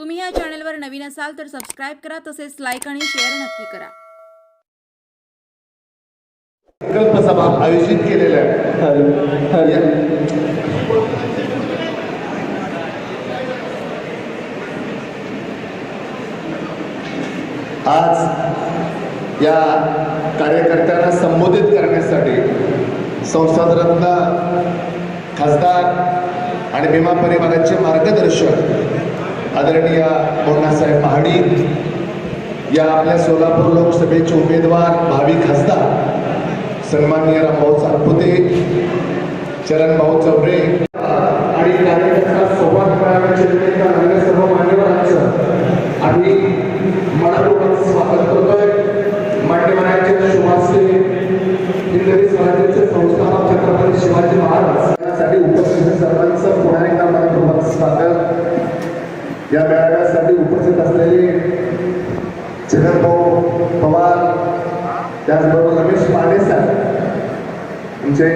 तुम्ही या चॅनलवर नवीन असाल तर सबस्क्राईब करा तसेच लाईक आणि शेअर नक्की करा. संकल्प सभा आयोजित केलेल्या आज या कार्यकर्त्यांना संबोधित करण्यासाठी संसदरत्न खासदार आणि भीमा परिवाराचे मार्गदर्शक आदरणीय मोहनासाहेब महाडिक या आपल्या सोलापूर लोकसभेचे उमेदवार भावी खासदार सन्माननीय रामभाऊ सातपुते चरणभाऊ चौरे या मेळाव्यासाठी उपस्थित असलेले छगनभाऊ पवार त्याचबरोबर रमेश पांडे साहेब आमचे